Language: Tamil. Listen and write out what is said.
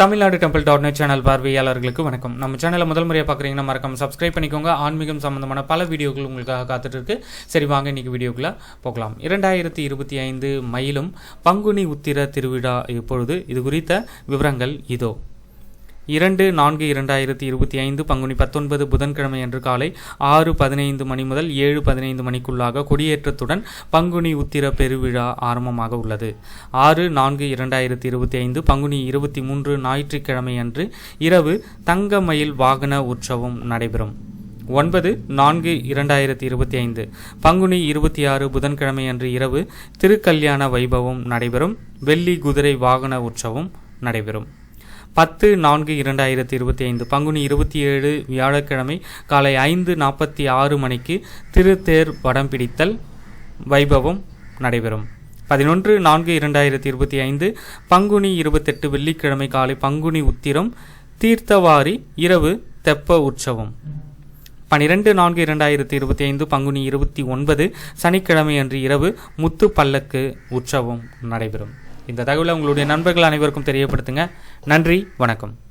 Tamil Nadu temple dot net channel பார்வையாளர்களுக்கு வணக்கம். நம்ம சேனலை முதல் முறையாக பார்க்குறீங்கன்னா மறக்காம சப்ஸ்கிரைப் பண்ணிக்கோங்க. ஆன்மீகம் சம்பந்தமான பல வீடியோக்கள் உங்களுக்காக காத்துட்டு இருக்கு சரி வாங்க இன்னைக்கு வீடியோக்குள்ளே போகலாம். இரண்டாயிரத்தி இருபத்தி ஐந்து மயிலும் பங்குனி உத்திர திருவிழா இப்பொழுது இது குறித்த விவரங்கள் இதோ. இரண்டு நான்கு இரண்டாயிரத்தி இருபத்தி ஐந்து பங்குனி பத்தொன்பது புதன்கிழமை அன்று காலை ஆறு பதினைந்து மணி முதல் ஏழு பதினைந்து மணிக்குள்ளாக கொடியேற்றத்துடன் பங்குனி உத்திர பெருவிழா ஆரம்பமாக உள்ளது. ஆறு நான்கு இரண்டாயிரத்தி இருபத்தி ஐந்து பங்குனி இருபத்தி மூன்று ஞாயிற்றுக்கிழமை அன்று இரவு தங்கமயில் வாகன உற்சவம் நடைபெறும். ஒன்பது நான்கு இரண்டாயிரத்தி இருபத்தி ஐந்து பங்குனி இருபத்தி ஆறு புதன்கிழமை அன்று இரவு திருக்கல்யாண வைபவம் நடைபெறும். வெள்ளி குதிரை வாகன உற்சவம் நடைபெறும். பத்து நான்கு இரண்டாயிரத்தி இருபத்தி ஐந்து பங்குனி இருபத்தி ஏழு வியாழக்கிழமை காலை ஐந்து நாற்பத்தி ஆறு மணிக்கு திருத்தேர் படம் பிடித்தல் வைபவம் நடைபெறும். பதினொன்று நான்கு இரண்டாயிரத்தி இருபத்தி ஐந்து பங்குனி இருபத்தெட்டு வெள்ளிக்கிழமை காலை பங்குனி உத்திரம் தீர்த்தவாரி இரவு தெப்ப உற்சவம். பனிரெண்டு நான்கு இரண்டாயிரத்தி இருபத்தி ஐந்து பங்குனி இருபத்தி ஒன்பது சனிக்கிழமை அன்று இரவு முத்து பல்லக்கு உற்சவம் நடைபெறும். இந்த தகவலை உங்களுடைய நண்பர்கள் அனைவருக்கும் தெரியப்படுத்துங்க. நன்றி வணக்கம்.